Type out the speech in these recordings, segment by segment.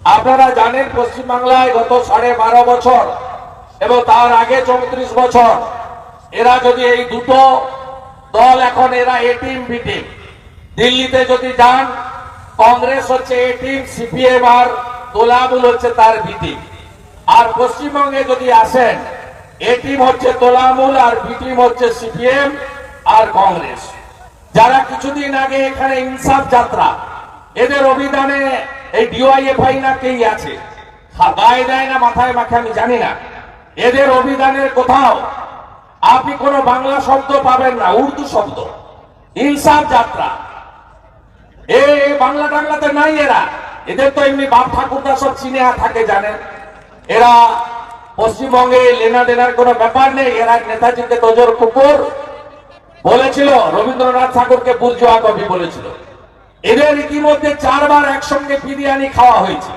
আপনারা জানেন পশ্চিমবাংলায় গত সাড়ে বারো বছর এবং তার আগে চৌত্রিশ বছর, এরা যদি এই দুটো দল এখন এরা এ টিম বি টিম দিল্লিতে যদি যান, কংগ্রেস হচ্ছে এ টিম সিপিএম আর তোলামুল হচ্ছে তার বি টিম আর পশ্চিমবঙ্গে যদি আসেন এ টিম হচ্ছে তোলামুল আর বি টিম হচ্ছে সিপিএম আর কংগ্রেস। যারা কিছুদিন আগে এখানে ইনসাফ যাত্রা, এদের অভিধানে এই ডিওয়াইএফআই না কেই আছে? গায়ে দেয় না, মাথায় মাখে, আমি জানি না। এদের অভিধানের কোথাও আপনি কোনো বাংলা শব্দ পাবেন না, উর্দু শব্দ। ইনসাফ যাত্রা। এ বাংলা টাংলাতে নাই এরা। এদের তো এমনি বাপ ঠাকুরদা সব চিনে থাকে, জানেন। এরা পশ্চিমবঙ্গে লেনা দেনার কোনো ব্যাপার নেই, এরা নেতাজিকে তোজর কুকুর বলেছিল, রবীন্দ্রনাথ ঠাকুরকে বুর্জোয়া কবি বলেছিল। এদের ইতিমধ্যে চারবার একসঙ্গে বিরিয়ানি খাওয়া হয়েছে।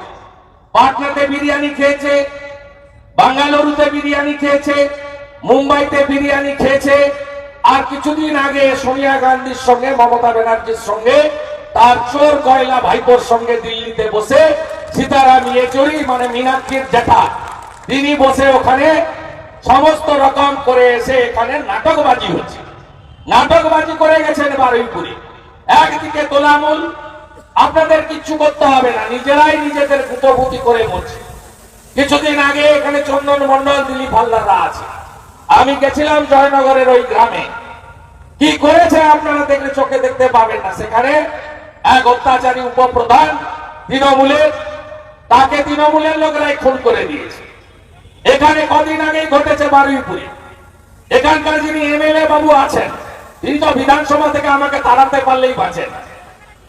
পাটনাতে বিরিয়ানি খেয়েছে, বাঙ্গালুরুতে বিরিয়ানি খেয়েছে, মুম্বাইতে বিরিয়ানি খেয়েছে, আর কিছুদিন আগে সোনিয়া গান্ধীর সঙ্গে, মমতা ব্যানার্জির সঙ্গে, তার চোর কয়লা ভাইপোর সঙ্গে দিল্লিতে বসে সীতারাম ইয়েচুরি মানে মীনাক্ষীর জ্যাঠা, তিনি বসে ওখানে সমস্ত রকম করে এসে এখানে নাটকবাজি হচ্ছে। নাটকবাজি করে গেছেন বারুইপুরে। একদিকে তোলামুল আপনাদের কিচ্ছু করতে হবে না, নিজেরাই নিজেদের গুটোভুটি করে মরছে। কিছুদিন আগে এখানে চন্দন মন্ডল দিলীপ হালদাররা আছে। আমি গেছিলাম জয়নগরের ওই গ্রামে। কি করেছে আপনারা দেখলে চোখে দেখতে পাবেন না। সেখানে এক অত্যাচারী উপপ্রধান তৃণমূলের তাকে তৃণমূলের লোকরাই খুন করে দিয়েছে। এখানে কদিন আগেই ঘটেছে বারুইপুরে। এখানকার যিনি এমএলএ বাবু আছেন তিনি তো বিধানসভা থেকে আমাকে তাড়াতে পারলেই বাঁচেন।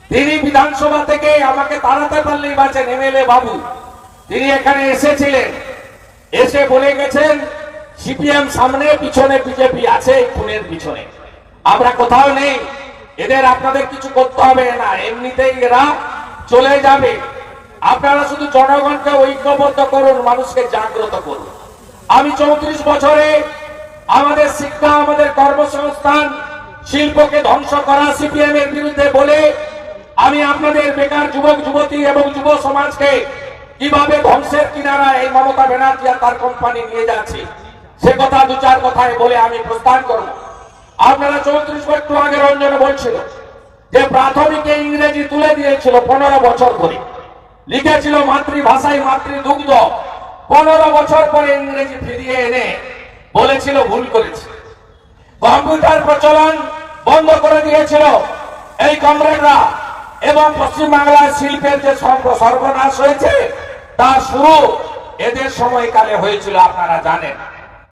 তিনি বিধানসভা থেকে আমাকে তাড়াতে পারলেই বাঁচেন এমএলএ বাবু। তিনি এখানে এসেছিলেন। এসে বলে গেছেন, সিপিএম সামনে, পিছনে বিজেপি আছে খুনের পিছনে। আমরা কোথাও নেই। এদের আপনাদের কিছু করতে হবে না। এমনিতেই এরা চলে যাবে। আপনারা শুধু জনগণকে ঐক্যবদ্ধ করুন, মানুষকে জাগ্রত করুন। আমি চৌত্রিশ বছরে আমাদের শিক্ষা, আমাদের কর্মসংস্থান শিল্পকে ধ্বংস করা সিপিএম এর বিরুদ্ধে বলে আমি আপনাদের বেকার যুবক, যুবতী এবং যুব সমাজকে কীভাবে ধ্বংসের কিনারা এই মমতা ব্যানার্জি আর তার কোম্পানি নিয়ে যাচ্ছে, সে কথা দু চার কথায় বলে আমি প্রস্থান করব। আপনারা চৌত্রিশ একটু আগে রঞ্জনে বলছিল যে প্রাথমিকে ইংরেজি তুলে দিয়েছিল পনেরো বছর ধরে। লিখেছিল মাতৃভাষায় মাতৃদুগ্ধ। পনেরো বছর পরে ইংরেজি ফিরিয়ে এনে বলেছিল ভুল করেছে। কম্পিউটার প্রচলন বন্ধ করে দিয়েছিল এই কমরেডরা এবং পশ্চিমবাংলার শিল্পের যে সর্ব- সর্বনাশ হয়েছে, তা শুরু এদের সময়কালে হয়েছিল, আপনারা জানেন।